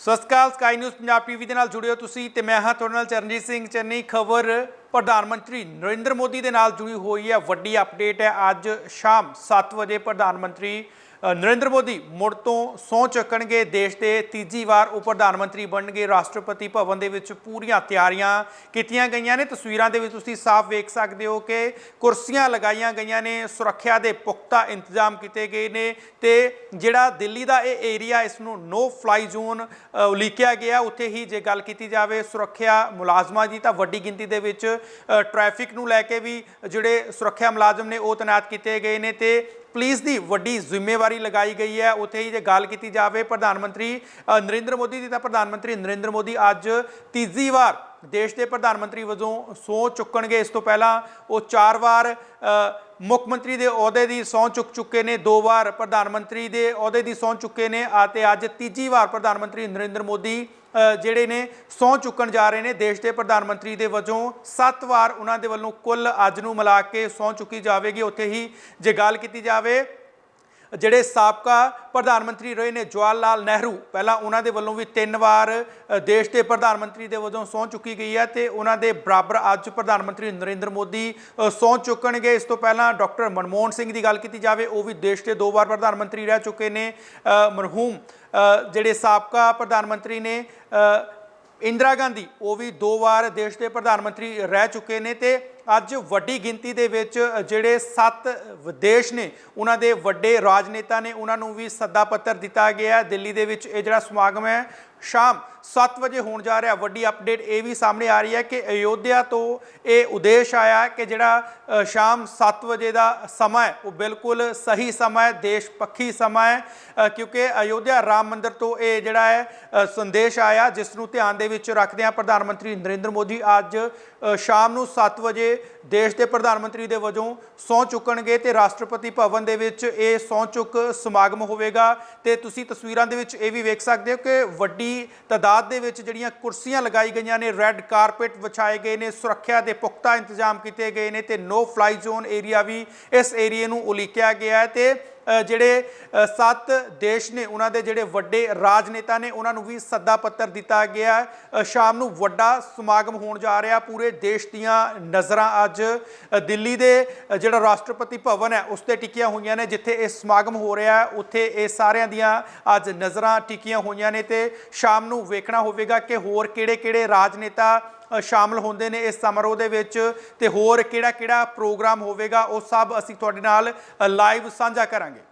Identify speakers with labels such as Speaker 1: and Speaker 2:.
Speaker 1: Sat Sri Akal Sky News Punjab TV ਦੇ ਨਾਲ ਜੁੜਿਓ ਤੁਸੀਂ ਤੇ ਮੈਂ ਹਾਂ ਤੁਹਾਡੇ ਨਾਲ ਚਰਨਜੀਤ ਸਿੰਘ। ਚੰਨੀ ਖਬਰ, ਪ੍ਰਧਾਨ ਮੰਤਰੀ ਨਰਿੰਦਰ ਮੋਦੀ ਦੇ ਨਾਲ ਜੁੜੀ ਹੋਈ ਹੈ। ਵੱਡੀ ਅਪਡੇਟ ਹੈ। ਅੱਜ ਸ਼ਾਮ 7 ਵਜੇ ਪ੍ਰਧਾਨ ਮੰਤਰੀ ਨਰਿੰਦਰ ਮੋਦੀ ਮੁੜ ਤੋਂ ਸਹੁੰ ਚੱਕਣਗੇ ਦੇਸ਼ ਦੇ ਤੀਜੀ ਵਾਰ ਉਪ ਪ੍ਰਧਾਨ ਮੰਤਰੀ ਬਣਨਗੇ ਰਾਸ਼ਟਰਪਤੀ ਭਵਨ ਦੇ ਵਿੱਚ ਪੂਰੀਆਂ ਤਿਆਰੀਆਂ ਕੀਤੀਆਂ ਗਈਆਂ ਨੇ। ਤਸਵੀਰਾਂ ਦੇ ਵਿੱਚ ਤੁਸੀਂ ਸਾਫ਼ ਵੇਖ ਸਕਦੇ ਹੋ ਕਿ ਕੁਰਸੀਆਂ ਲਗਾਈਆਂ ਗਈਆਂ ਨੇ ਸੁਰੱਖਿਆ ਦੇ ਪੁਖਤਾ ਇੰਤਜ਼ਾਮ ਕੀਤੇ ਗਏ ਨੇ ਤੇ ਜਿਹੜਾ ਦਿੱਲੀ ਦਾ ਇਹ ਏਰੀਆ ਇਸ ਨੂੰ ਨੋ ਫਲਾਈ ਜ਼ੋਨ ਉਲੀਕਿਆ ਗਿਆ। ਉੱਥੇ ਹੀ ਜੇ ਗੱਲ ਕੀਤੀ ਜਾਵੇ ਸੁਰੱਖਿਆ ਮੁਲਾਜ਼ਮਾਂ ਦੀ ਤਾਂ ਵੱਡੀ ਗਿਣਤੀ ਦੇ ਵਿੱਚ ਅ, ਟ੍ਰੈਫਿਕ ਨੂੰ ਲੈ ਕੇ ਵੀ ਜਿਹੜੇ ਸੁਰੱਖਿਆ ਮੁਲਾਜ਼ਮ ਨੇ ਉਹ ਤੈਨਾਤ ਕੀਤੇ ਗਏ ਨੇ ਤੇ ਪੁਲਿਸ ਦੀ ਵੱਡੀ ਜ਼ਿੰਮੇਵਾਰੀ ਲਗਾਈ ਗਈ ਹੈ। ਉੱਥੇ ਹੀ ਜੇ ਗੱਲ ਕੀਤੀ ਜਾਵੇ ਪ੍ਰਧਾਨ ਮੰਤਰੀ ਨਰਿੰਦਰ ਮੋਦੀ ਦੀ, ਤਾਂ ਪ੍ਰਧਾਨ ਮੰਤਰੀ ਨਰਿੰਦਰ ਮੋਦੀ ਅੱਜ ਤੀਜੀ ਵਾਰ ਦੇਸ਼ ਦੇ ਪ੍ਰਧਾਨ ਮੰਤਰੀ ਵਜੋਂ ਸਹੁੰ ਚੁੱਕਣਗੇ। ਇਸ ਤੋਂ ਪਹਿਲਾਂ ਉਹ ਚਾਰ ਵਾਰ ਮੁੱਖ ਮੰਤਰੀ ਦੇ ਅਹੁਦੇ ਦੀ ਸਹੁੰ ਚੁੱਕ ਚੁੱਕੇ ਨੇ ਦੋ ਵਾਰ, ਪ੍ਰਧਾਨ ਮੰਤਰੀ ਦੇ ਅਹੁਦੇ ਦੀ ਸਹੁੰ ਚੁੱਕੇ ਨੇ ਅਤੇ ਅੱਜ ਤੀਜੀ ਵਾਰ ਪ੍ਰਧਾਨ ਮੰਤਰੀ ਨਰਿੰਦਰ ਮੋਦੀ ਜਿਹੜੇ ਨੇ ਸਹੁੰ ਚੁੱਕਣ ਜਾ ਰਹੇ ਨੇ ਦੇਸ਼ ਦੇ ਪ੍ਰਧਾਨ ਮੰਤਰੀ ਦੇ ਵਜੋਂ। ਸੱਤ ਵਾਰ ਉਹਨਾਂ ਦੇ ਵੱਲੋਂ ਕੁੱਲ ਅੱਜ ਨੂੰ ਮਿਲਾ ਕੇ ਸਹੁੰ ਚੁੱਕੀ ਜਾਵੇਗੀ। ਉੱਥੇ ਹੀ ਜੇ ਗੱਲ ਕੀਤੀ ਜਾਵੇ ਜਿਹੜੇ ਸਾਬਕਾ ਪ੍ਰਧਾਨ ਮੰਤਰੀ ਰਹੇ ਨੇ ਜਵਾਹਰ ਲਾਲ ਨਹਿਰੂ ਪਹਿਲਾਂ ਉਹਨਾਂ ਦੇ ਵੱਲੋਂ ਵੀ ਤਿੰਨ ਵਾਰ ਦੇਸ਼ ਦੇ ਪ੍ਰਧਾਨ ਮੰਤਰੀ ਦੇ ਵਜੋਂ ਸਹੁੰ ਚੁੱਕੀ ਗਈ ਹੈ ਤੇ ਉਹਨਾਂ ਦੇ ਬਰਾਬਰ ਅੱਜ ਪ੍ਰਧਾਨ ਮੰਤਰੀ ਨਰਿੰਦਰ ਮੋਦੀ ਅ, ਸਹੁੰ ਚੁੱਕਣਗੇ। ਇਸ ਤੋਂ ਪਹਿਲਾਂ ਡਾਕਟਰ ਮਨਮੋਹਨ ਸਿੰਘ ਦੀ ਗੱਲ ਕੀਤੀ ਜਾਵੇ ਉਹ ਵੀ ਦੇਸ਼ ਦੇ ਦੋ ਵਾਰ ਪ੍ਰਧਾਨ ਮੰਤਰੀ ਰਹਿ ਚੁੱਕੇ ਨੇ। ਮਰਹੂਮ ਜਿਹੜੇ ਸਾਬਕਾ ਪ੍ਰਧਾਨ ਮੰਤਰੀ ਨੇ ਇੰਦਰਾ ਗਾਂਧੀ, ਉਹ ਵੀ ਦੋ ਵਾਰ ਦੇਸ਼ ਦੇ ਪ੍ਰਧਾਨ ਮੰਤਰੀ ਰਹਿ ਚੁੱਕੇ ਨੇ ਤੇ ਅੱਜ ਵੱਡੀ ਗਿਣਤੀ ਦੇ ਵਿੱਚ ਜਿਹੜੇ ਸੱਤ ਵਿਦੇਸ਼ ਨੇ, ਉਹਨਾਂ ਦੇ ਵੱਡੇ ਰਾਜਨੇਤਾ ਨੇ, ਉਹਨਾਂ ਨੂੰ ਵੀ ਸੱਦਾ ਪੱਤਰ ਦਿੱਤਾ ਗਿਆ ਦਿੱਲੀ ਦੇ ਵਿੱਚ ਇਹ ਜਿਹੜਾ ਸਮਾਗਮ ਹੈ, ਸ਼ਾਮ 7 ਵਜੇ ਹੋਣ ਜਾ ਰਿਹਾ, ਵੱਡੀ ਅਪਡੇਟ ਇਹ ਵੀ ਸਾਹਮਣੇ ਆ ਰਹੀ ਹੈ ਕਿ ਅਯੋਧਿਆ ਤੋਂ ਇਹ ਉਦੇਸ਼ ਆਇਆ ਕਿ ਜਿਹੜਾ ਸ਼ਾਮ 7 ਵਜੇ ਦਾ ਸਮਾਂ ਹੈ, ਉਹ ਬਿਲਕੁਲ ਸਹੀ ਸਮਾਂ ਹੈ, ਦੇਸ਼ ਪੱਖੀ ਸਮਾਂ ਹੈ ਕਿਉਂਕਿ ਅਯੋਧਿਆ ਰਾਮ ਮੰਦਿਰ ਤੋਂ ਇਹ ਜਿਹੜਾ ਹੈ ਸੰਦੇਸ਼ ਆਇਆ, ਜਿਸ ਨੂੰ ਧਿਆਨ ਦੇ ਵਿੱਚ ਰੱਖਦਿਆਂ ਪ੍ਰਧਾਨ ਮੰਤਰੀ ਨਰਿੰਦਰ ਮੋਦੀ ਅੱਜ ਸ਼ਾਮ ਨੂੰ 7 ਵਜੇ ਦੇਸ਼ ਦੇ ਪ੍ਰਧਾਨ ਮੰਤਰੀ ਦੇ ਵਜੋਂ ਸਹੁੰ ਚੁੱਕਣਗੇ ਤੇ ਰਾਸ਼ਟਰਪਤੀ ਭਵਨ ਦੇ ਵਿੱਚ ਇਹ ਸਹੁੰ ਚੁੱਕ ਸਮਾਗਮ ਹੋਵੇਗਾ। ਤੇ ਤੁਸੀਂ ਤਸਵੀਰਾਂ ਦੇ ਵਿੱਚ ਇਹ ਵੀ ਵੇਖ ਸਕਦੇ ਹੋ ਕਿ ਵੱਡੀ ਤਾਦਾਦ ਦੇ ਵਿੱਚ ਜਿਹੜੀਆਂ ਕੁਰਸੀਆਂ ਲਗਾਈ ਗਈਆਂ ਨੇ, ਰੈੱਡ ਕਾਰਪੇਟ ਵਿਛਾਏ ਗਏ ਨੇ, ਸੁਰੱਖਿਆ ਦੇ ਪੁਖਤਾ ਇੰਤਜ਼ਾਮ ਕੀਤੇ ਗਏ ਨੇ ਤੇ ਨੋ ਫਲਾਈ ਜ਼ੋਨ ਏਰੀਆ ਵੀ ਇਸ ਏਰੀਏ ਨੂੰ ਉਲੀਕਿਆ ਗਿਆ ਹੈ ਤੇ ਜਿਹੜੇ ਸੱਤ ਦੇਸ਼ ਨੇ, ਉਹਨਾਂ ਦੇ ਜਿਹੜੇ ਵੱਡੇ ਰਾਜਨੇਤਾ ਨੇ, ਉਹਨਾਂ ਨੂੰ ਵੀ ਸੱਦਾ ਪੱਤਰ ਦਿੱਤਾ ਗਿਆ। ਸ਼ਾਮ ਨੂੰ ਵੱਡਾ ਸਮਾਗਮ ਹੋਣ ਜਾ ਰਿਹਾ ਪੂਰੇ ਦੇਸ਼ ਦੀਆਂ ਨਜ਼ਰਾਂ ਅੱਜ। ਦਿੱਲੀ ਦੇ ਜਿਹੜਾ ਰਾਸ਼ਟਰਪਤੀ ਭਵਨ ਹੈ, ਉਸ ਤੇ ਟਿਕੀਆਂ ਹੋਈਆਂ ਨੇ, ਜਿੱਥੇ ਇਹ ਸਮਾਗਮ ਹੋ ਰਿਹਾ ਹੈ, ਉੱਥੇ ਇਹ ਸਾਰਿਆਂ ਦੀਆਂ ਅੱਜ ਨਜ਼ਰਾਂ ਟਿਕੀਆਂ ਹੋਈਆਂ ਨੇ ਤੇ ਸ਼ਾਮ ਨੂੰ ਵੇਖਣਾ ਹੋਵੇਗਾ ਕਿ ਹੋਰ ਕਿਹੜੇ-ਕਿਹੜੇ ਰਾਜਨੇਤਾ ਸ਼ਾਮਲ ਹੁੰਦੇ ਨੇ ਇਸ ਸਮਾਰੋਹ ਦੇ ਵਿੱਚ ਤੇ ਹੋਰ ਕਿਹੜਾ-ਕਿਹੜਾ ਪ੍ਰੋਗਰਾਮ ਹੋਵੇਗਾ ਉਹ ਸਭ ਅਸੀਂ ਤੁਹਾਡੇ ਨਾਲ ਲਾਈਵ ਸਾਂਝਾ ਕਰਾਂਗੇ।